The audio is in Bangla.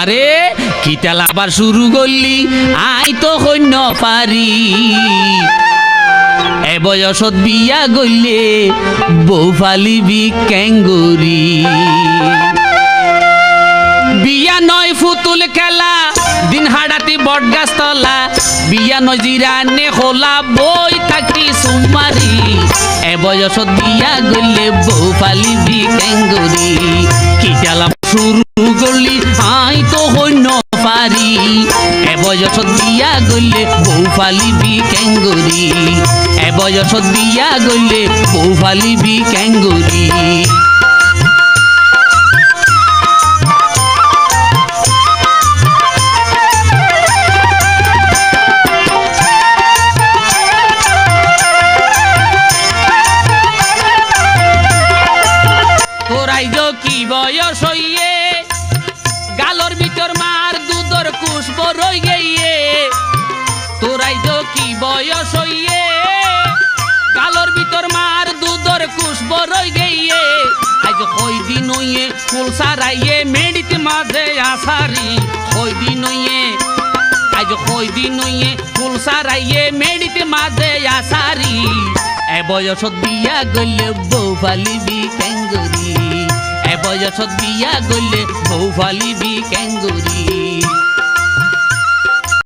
আরে কিতাল আবার শুরু করলি, আই তো সৈন্য পারি। এ বয়সত বিয়া গইলে বউ ফালিবি কেঙ্গুরি। বিয়া নয় ফুতুল খেলা, দিন হাড়াতি বটগাছ তলা বিয়া নয় জিরানে খোলা বই থাকি সুমারি। এ বয়সত বিয়া গইলে বউ ফালিবি কেঙ্গুরি। কি জ্বালা শুরু করলি গইলে বউ ফালিবি বিয়া গইলে বউ ফালিবি যো কি বয়স হইয়ে, গালর ভিতর মার দুধর কুসব রই গিয়ে তোরাই যো কি বয়স হইয়ে, গালর ভিতর মার দুধর কুসব রই গিয়ে আজ কই দিন হইয়ে ফুল সারাইয়ে, মেডিতে মাঝে আসারি। কই দিন হইয়ে আজ কই দিন হইয়ে ফুল সারাইয়ে, মেডিতে মাঝে আসারি। এ বয়সত বিয়া গইলে বউ ফালিবি কেঙ্গুরি এ বয়সত বিয়া গইলে বউ ফালিবি কেঙ্গুরি